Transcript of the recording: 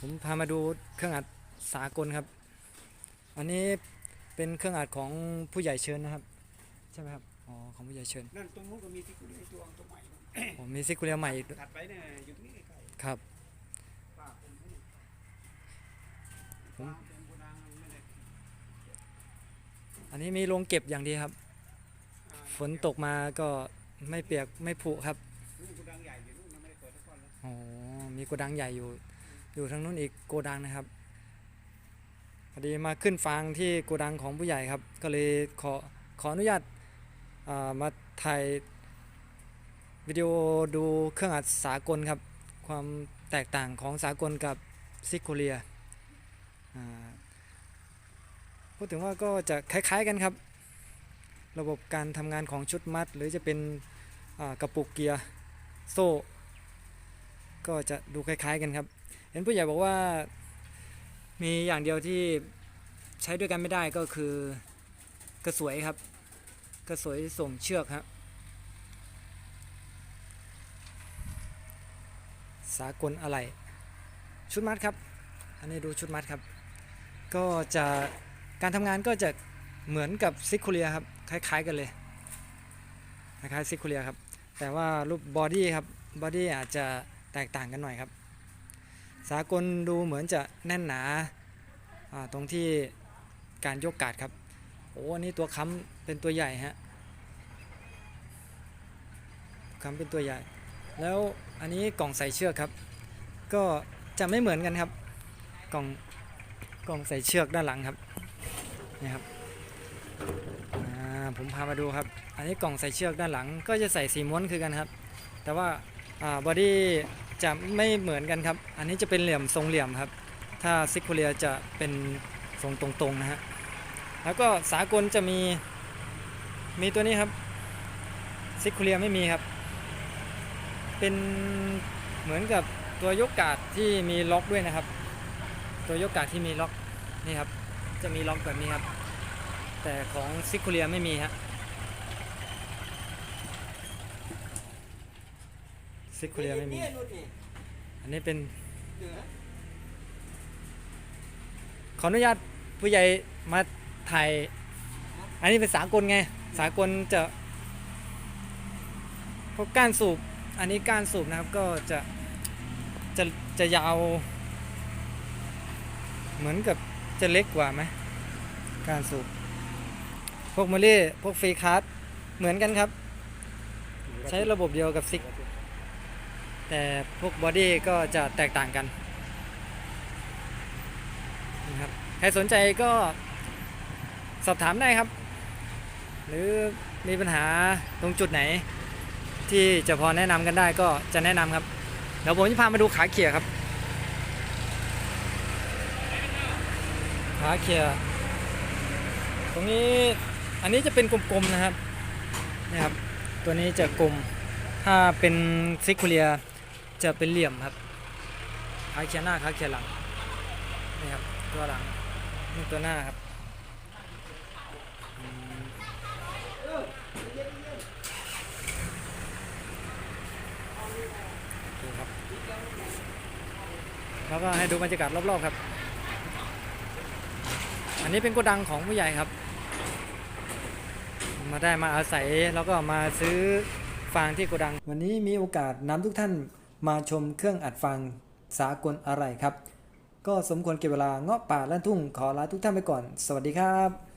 ผมพามาดูเครื่องอัดสากลครับ อันนี้เป็นเครื่องอัดของผู้ใหญ่เชิญนะครับ ใช่ไหมครับ อ๋อ ของผู้ใหญ่เชิญนั่นตรงนู้นก็มีที่คุณไอ้ตัวตัวใหม่นู่นผมมีซิคูเลียใหม่อีกด้วยถัดไปเนี่ยอยู่นี่ใกล้ครับๆป้าผมให้ผมป้าเป็นโกดังไม่ได้อันนี้มีโรงเก็บอย่างดีครับอ่าฝนตกมาก็ไม่เปียกไม่ผุครับนู่นโกดังใหญ่อยู่นู่นยังไม่ได้เปิดทุกคนเลยอ๋อมีโกดังใหญ่อยู่ อยู่ทางนู้นอีกโกดังนะครับพอดีมาขึ้นฟางที่โกดังของผู้ใหญ่ครับ ก็เลยขอขออนุญาตามาถ่ายวิดีโอดูเครื่องอัดสากลครับ ความแตกต่างของสากลกับซิกโคเลียพูดถึงว่าก็จะคล้ายๆกันครับ ระบบการทำงานของชุดมัด หรือจะเป็นกระปุกเกียร์โซ่ ก็จะดูคล้ายๆกันครับ เห็นผู้ใหญ่บอกว่ามีอย่างเดียวที่ใช้ด้วยกันไม่ได้ก็คือกระสวยครับ กระสวยส่งเชือกครับสากลอะไรชุดมัดครับ อันนี้ดูชุดมัดครับ ก็จะการทำงานก็จะเหมือนกับซิกโคเลียครับ คล้ายๆกันเลยคล้ายๆซิกโคเลียครับ แต่ว่ารูปบอดี้ครับบอดี้อาจจะแตกต่างกันหน่อยครับ สากลดูเหมือนจะแน่นหนาตรงที่การยกกาดครับ โอ้อันนี้ตัวค้ำเป็นตัวใหญ่ฮะค้ำเป็นตัวใหญ่ แล้วอันนี้กล่องใส่เชือกครับ ก็จะไม่เหมือนกันครับ กล่องกล่องใส่เชือกด้านหลังครับนี่ครับผมพามาดูครับ อันนี้กล่องใส่เชือกด้านหลัง ก็จะใส่สีม้วนคือกันครับ แต่ว่าบอดี้ จะไม่เหมือนกันครับ อันนี้จะเป็นเหลี่ยมทรงเหลี่ยมครับ ถ้าซิกโคเลียจะเป็นทรงตรงๆนะฮะ แล้วก็สากลจะมีมีตัวนี้ครับซิกโคเลียไม่มีครับ เป็นเหมือนกับตัวยกกาดที่มีล็อกด้วยนะครับ ตัวยกกาดที่มีล็อกนี่ครับ จะมีล็อกแบบนี้ครับ แต่ของซิกโคเลียไม่มีฮะ ซิกโคเลียไม่มีเนี่ยนู่นนี่อันนี้เป็นเหนือขออนุญาตผู้ใหญ่มาถ่าย อันนี้เป็นสากลไง สากลจะพวกก้านสูบ อันนี้ก้านสูบนะครับก็จะจะจะยาว เหมือนกับจะเล็กกว่าไหมก้านสูบ พวกมาเล่พวกฟรีคัสเหมือนกันครับ ใช้ระบบเดียวกับซิก แต่พวกบอดี้ก็จะแตกต่างกันนะครับใครสนใจก็สอบถามได้ครับ หรือมีปัญหาตรงจุดไหน ที่จะพอแนะนำกันได้ก็จะแนะนำครับ เดี๋ยวผมจะพามาดูขาเขี่ยครับ ขาเขี่ยตรงนี้อันนี้จะเป็นกลมๆนะครับนี่ครับ ตัวนี้จะกลมถ้าเป็นซิกคูเลีย จะเป็นเหลี่ยมครับขาเคียหน้าขาเคียหลังนี่ครับตัวหลังนี่ตัวหน้าครับดูครับแล้วก็ให้ดูบรรยากาศรอบๆครับ อันนี้เป็นโกดังของผู้ใหญ่ครับ มาได้มาอาศัยแล้วก็มาซื้อฟางที่โกดัง วันนี้มีโอกาสนำทุกท่าน มาชมเครื่องอัดฟังสากลอะไรครับ ก็สมควรเก็บเวลาเงาะป่าและทุ่งขอลาทุกท่านไปก่อน สวัสดีครับ